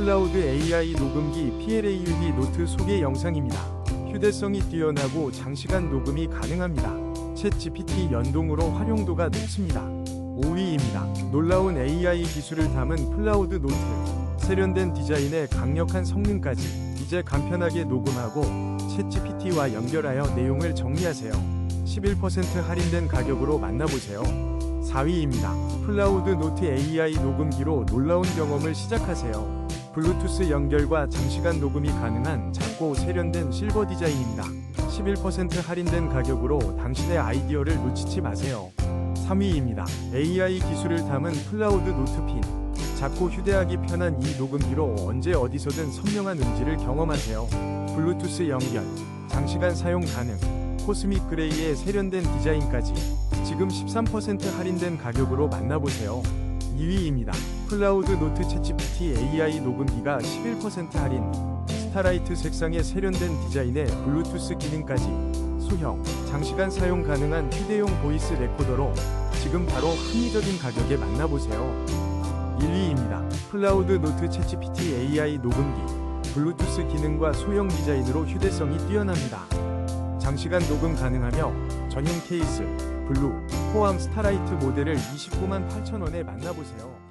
클라우드 AI 녹음기 PLAUD 노트 소개 영상입니다. 휴대성이 뛰어나고 장시간 녹음이 가능합니다. 챗 GPT 연동으로 활용도가 높습니다. 5위입니다. 놀라운 AI 기술을 담은 클라우드 노트. 세련된 디자인에 강력한 성능까지 이제 간편하게 녹음하고 챗 GPT와 연결하여 내용을 정리하세요. 11% 할인된 가격으로 만나보세요. 4위입니다. 클라우드 노트 AI 녹음기로 놀라운 경험을 시작하세요. 블루투스 연결과 장시간 녹음이 가능한 작고 세련된 실버 디자인입니다. 11% 할인된 가격으로 당신의 아이디어를 놓치지 마세요. 3위입니다. AI 기술을 담은 클라우드 노트핀. 작고 휴대하기 편한 이 녹음기로 언제 어디서든 선명한 음질을 경험하세요. 블루투스 연결, 장시간 사용 가능, 코스믹 그레이의 세련된 디자인까지 지금 13% 할인된 가격으로 만나보세요. 2위입니다. 클라우드 노트 챗GPT AI 녹음기가 11% 할인. 스타라이트 색상의 세련된 디자인에 블루투스 기능까지 소형, 장시간 사용 가능한 휴대용 보이스 레코더로 지금 바로 합리적인 가격에 만나보세요. 1위입니다. 클라우드 노트 챗GPT AI 녹음기. 블루투스 기능과 소형 디자인으로 휴대성이 뛰어납니다. 장시간 녹음 가능하며 전용 케이스, 블루, 포함 스타라이트 모델을 29만 8천원에 만나보세요.